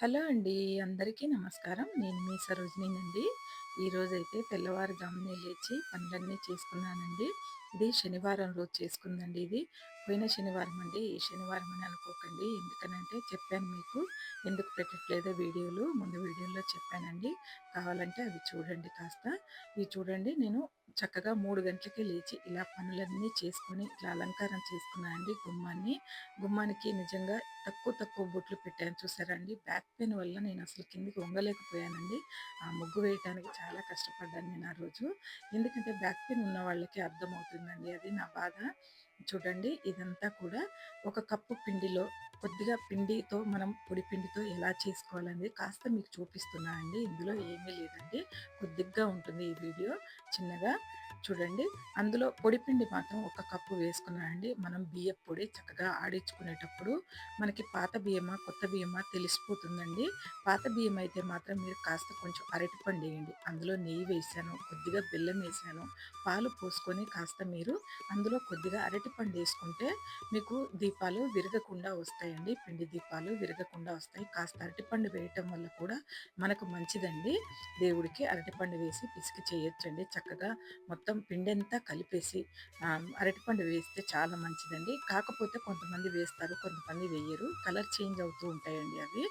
Hello అండి. అందరికీ నమస్కారం. నేను మీ సరోజినినండి. ఈరోజైతే తెల్లవారుజామునే లేచి పనులన్నీ చేసుకున్నానండి. ఇది శనివారం రోజు చేసుకుందండి ఇది. పోయిన శనివారం అండి. ఈ శనివారం అని అనుకోకండి. ఎందుకనంటే చెప్పాను మీకు. ఎందుకు పెట్టట్లేదో వీడియోలు ముందు వీడియోలో చెప్పానండి. కావాలంటే అవి చూడండి కాస్త. ఇవి చూడండి నేను చక్కగా మూడు గంటలకే లేచి ఇలా పనులన్నీ చేసుకొని ఇట్లా అలంకారం చేసుకున్నానండి గుమ్మాన్ని. గుమ్మానికి నిజంగా తక్కువ తక్కువ బొట్లు పెట్టాను చూసారా అండి. బ్యాక్ పెయిన్ వల్ల నేను అసలు కిందకి వంగలేకపోయానండి. ఆ ముగ్గు వేయటానికి చాలా కష్టపడ్డాను నేను ఆ రోజు. ఎందుకంటే బ్యాక్ పెయిన్ ఉన్న వాళ్ళకి అర్థమవుతుందండి అది నా బాధ. చూడండి ఇదంతా కూడా ఒక కప్పు పిండిలో కొద్దిగా పిండితో మనం పొడి పిండితో ఎలా చేసుకోవాలనేది కాస్త మీకు చూపిస్తున్నా అండి. ఇందులో ఏమీ లేదండి. కొద్దిగా ఉంటుంది ఈ వీడియో చిన్నగా చూడండి. అందులో పొడి పిండి మాత్రం ఒక కప్పు వేసుకున్నానండి. మనం బియ్యపు పొడి చక్కగా ఆడించుకునేటప్పుడు మనకి పాత బియ్యమా, కొత్త బియ్యమా తెలిసిపోతుందండి. పాత బియ్యం అయితే మాత్రం మీరు కాస్త కొంచెం అరటిపండు వేయండి. అందులో నెయ్యి వేసాను కొద్దిగా బెల్లం వేసాను పాలు పోసుకొని కాస్త మీరు అందులో కొద్దిగా అరటిపండు వేసుకుంటే మీకు దీపాలు విరగకుండా వస్తాయండి. పిండి దీపాలు విరగకుండా వస్తాయి. కాస్త అరటిపండు వేయటం వల్ల కూడా మనకు మంచిదండి. దేవుడికి అరటిపండు వేసి పిసికి చేయొచ్చండి. చక్కగా మొత్తం మొత్తం పిండంతా కలిపేసి అరటిపండు వేస్తే చాలా మంచిదండి. కాకపోతే కొంతమంది వేస్తారు, కొంతమంది వేయరు. కలర్ చేంజ్ అవుతూ ఉంటాయండి అవి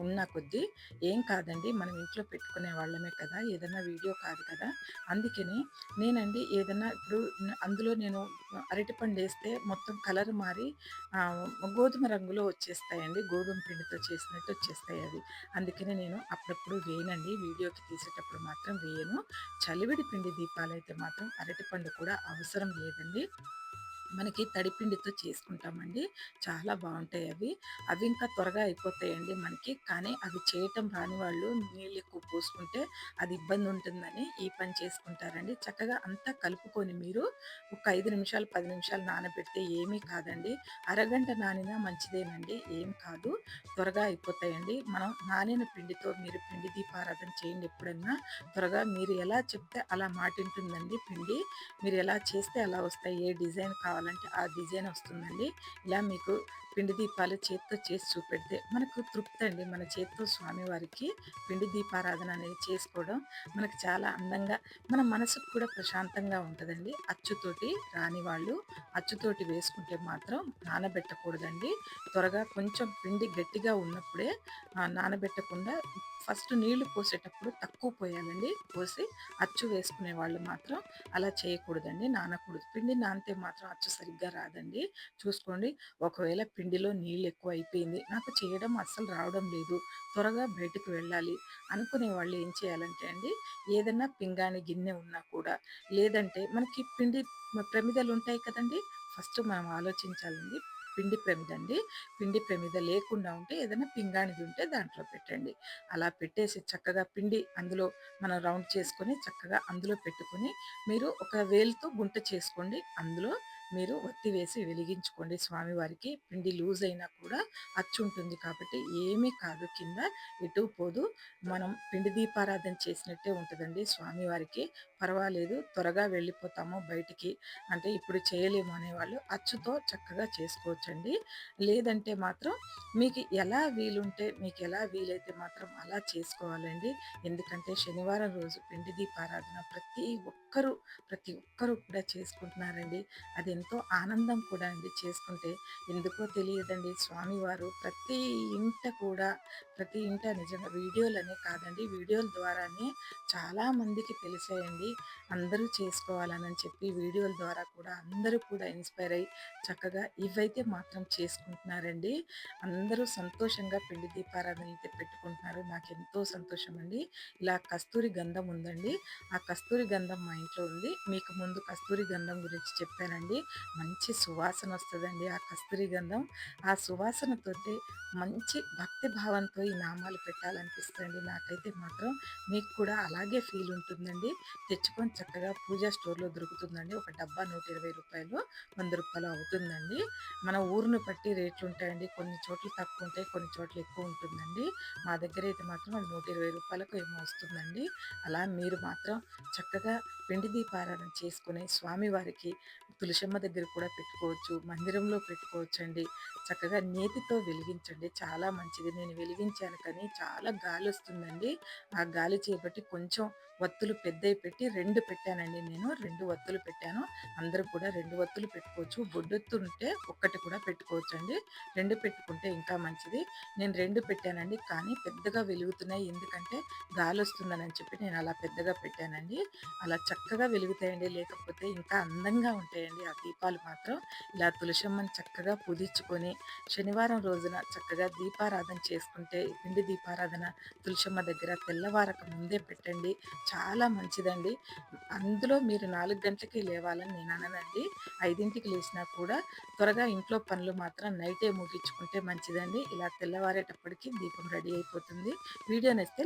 ఉన్న కొద్దీ. ఏం కాదండి మనం ఇంట్లో పెట్టుకునే వాళ్ళమే కదా! ఏదైనా వీడియో కాదు కదా! అందుకని నేనండి ఏదన్నా ఇప్పుడు అందులో నేను అరటిపండు వేస్తే మొత్తం కలర్ మారి గోధుమ రంగులో వచ్చేస్తాయండి. గోధుమ పిండితో చేసినట్టు వచ్చేస్తాయి అవి. అందుకని నేను అప్పుడప్పుడు వేయనండి. వీడియోకి తీసేటప్పుడు మాత్రం వేయను. చలివిడి పిండి దీపాలైతే మాత్రం అరటిపండు కూడా అవసరం లేదండి. మనకి తడిపిండితో చేసుకుంటామండి. చాలా బాగుంటాయి అవి. అవి ఇంకా త్వరగా అయిపోతాయండి మనకి. కానీ అవి చేయటం రాని వాళ్ళు నీళ్ళు ఎక్కువ పోసుకుంటే అది ఇబ్బంది ఉంటుందని ఈ పని చేసుకుంటారండి. చక్కగా అంతా కలుపుకొని మీరు ఒక ఐదు నిమిషాలు, పది నిమిషాలు నానబెడితే ఏమీ కాదండి. అరగంట నానినా మంచిదేనండి. ఏం కాదు. త్వరగా అయిపోతాయండి. మనం నానిన పిండితో మీరు పిండి దీపారాధన చేయండి ఎప్పుడన్నా. త్వరగా మీరు ఎలా చెప్తే అలా మాటింటుందండి పిండి. మీరు ఎలా చేస్తే అలా వస్తాయి. ఏ డిజైన్ కావాలి కావాలంటే ఆ డిజైన్ వస్తుందండి. ఇలా మీకు పిండి దీపాలు చేత్తో చేసి చూపెడితే మనకు తృప్తి అండి మన చేత్తో స్వామివారికి పిండి దీపారాధన అనేది చేసుకోవడం మనకు చాలా అందంగా మన మనసుకు కూడా ప్రశాంతంగా ఉంటదండి. అచ్చుతోటి రాని వాళ్ళు అచ్చుతోటి వేసుకుంటే మాత్రం నానబెట్టకూడదండి. త్వరగా కొంచెం పిండి గట్టిగా ఉన్నప్పుడే నానబెట్టకుండా ఫస్ట్ నీళ్ళు పోసేటప్పుడు తక్కువ పోయాలండి. పోసి అచ్చు వేసుకునే వాళ్ళు మాత్రం అలా చేయకూడదండి. నానకూడదు. పిండి నానితే మాత్రం అచ్చు సరిగ్గా రాదండి. చూసుకోండి. ఒకవేళ పిండిలో నీళ్ళు ఎక్కువ అయిపోయింది. నాకు చేయడం అస్సలు రావడం లేదు. త్వరగా బయటకు వెళ్ళాలి అనుకునే వాళ్ళు ఏం చేయాలంటే అండి ఏదన్నా పింగాణి గిన్నె ఉన్నా కూడా లేదంటే మనకి పిండి ప్రమిదలు ఉంటాయి కదండీ! ఫస్ట్ మనం ఆలోచించాలండి. పిండి ప్రమిదండి. పిండి ప్రమిద లేకుండా ఉంటే ఏదైనా పింగాణిది ఉంటే దాంట్లో పెట్టండి. అలా పెట్టేసి చక్కగా పిండి అందులో మనం రౌండ్ చేసుకొని చక్కగా అందులో పెట్టుకొని మీరు ఒక వేలుతో గుంట చేసుకోండి. అందులో మీరు ఒత్తి వేసి వెలిగించుకోండి స్వామివారికి. పిండి లూజ్ అయినా కూడా అచ్చు ఉంటుంది కాబట్టి ఏమీ కాదు కింద ఎటు పోదు. మనం పిండి దీపారాధన చేసినట్టే ఉంటుందండి స్వామివారికి. పర్వాలేదు త్వరగా వెళ్ళిపోతాము బయటికి అంటే ఇప్పుడు చేయలేము అనేవాళ్ళు అచ్చుతో చక్కగా చేసుకోవచ్చండి. లేదంటే మాత్రం మీకు ఎలా వీలుంటే మీకు ఎలా వీలైతే మాత్రం అలా చేసుకోవాలండి. ఎందుకంటే శనివారం రోజు పిండి దీపారాధన ప్రతి ఒక్కరు, ప్రతి ఒక్కరు కూడా చేసుకుంటున్నారండి. అది ఎంతో ఆనందం కూడా అండి చేసుకుంటే. ఎందుకో తెలియదండి స్వామివారు ప్రతి ఇంట కూడా ప్రతి ఇంట నిజంగా వీడియోలనే కాదండి. వీడియోల ద్వారానే చాలా మందికి తెలిసాయండి. అందరూ చేసుకోవాలని చెప్పి వీడియోల ద్వారా కూడా అందరూ కూడా ఇన్‌స్పైర్ అయ్యి చక్కగా ఇవైతే మాత్రం చేసుకుంటున్నారండి. అందరూ సంతోషంగా పిండి దీపారాధన అయితే పెట్టుకుంటున్నారు. సంతోషం అండి ఇలా కస్తూరి గంధం ఉందండి. ఆ కస్తూరి గంధం మా ఇంట్లో ఉంది. మీకు ముందు కస్తూరి గంధం గురించి చెప్పానండి. మంచి సువాసన వస్తుందండి ఆ కస్తూరి గంధం. ఆ సువాసనతోటి మంచి భక్తి భావంతో ఈ నామాలు పెట్టాలనిపిస్తుంది నాకైతే మాత్రం. మీకు కూడా అలాగే ఫీల్ ఉంటుందండి. తెచ్చుకొని చక్కగా పూజా స్టోర్‌లో దొరుకుతుందండి. ఒక డబ్బా నూట ఇరవై రూపాయలు వంద రూపాయలు అవుతుందండి. మన ఊరిని బట్టి రేట్లు ఉంటాయండి. కొన్ని చోట్ల తక్కువ ఉంటాయి. కొన్ని చోట్ల ఎక్కువ ఉంటుందండి. మా దగ్గర అయితే మాత్రం అది రూ. 120 ఏమో వస్తుందండి. అలా మీరు మాత్రం చక్కగా పిండి దీపారాధన చేసుకుని స్వామివారికి తులసి తులసమ్మ దగ్గర కూడా పెట్టుకోవచ్చు మందిరంలో పెట్టుకోవచ్చండి. చక్కగా నేతితో వెలిగించండి. చాలా మంచిది. నేను వెలిగించాను కానీ చాలా గాలి వస్తుందండి ఆ గాలి చేపట్టి కొంచెం వత్తులు పెద్దవి పెట్టి రెండు పెట్టానండి నేను. రెండు వత్తులు పెట్టాను. అందరూ కూడా రెండు వత్తులు పెట్టుకోవచ్చు. బొడ్డొత్తు ఉంటే ఒక్కటి కూడా పెట్టుకోవచ్చు అండి రెండు పెట్టుకుంటే ఇంకా మంచిది. నేను రెండు పెట్టానండి కానీ పెద్దగా వెలుగుతున్నాయి. ఎందుకంటే గాలి వస్తుందని చెప్పి నేను అలా పెద్దగా పెట్టానండి. అలా చక్కగా వెలుగుతాయండి. లేకపోతే ఇంకా అందంగా ఉంటాయండి ఆ దీపాలు మాత్రం ఇలా తులసమ్మని చక్కగా పూజించుకొని శనివారం రోజున చక్కగా దీపారాధన చేసుకుంటే పిండి దీపారాధన తులసమ్మ దగ్గర తెల్లవారక ముందే పెట్టండి. చాలా మంచిదండి. అందులో మీరు నాలుగు గంటలకి లేవాలని నేను అననండి. ఐదింటికి లేచినా కూడా త్వరగా ఇంట్లో పనులు మాత్రం నైటే ముగించుకుంటే మంచిదండి. ఇలా తెల్లవారేటప్పటికి దీపం రెడీ అయిపోతుంది. వీడియో నచ్చితే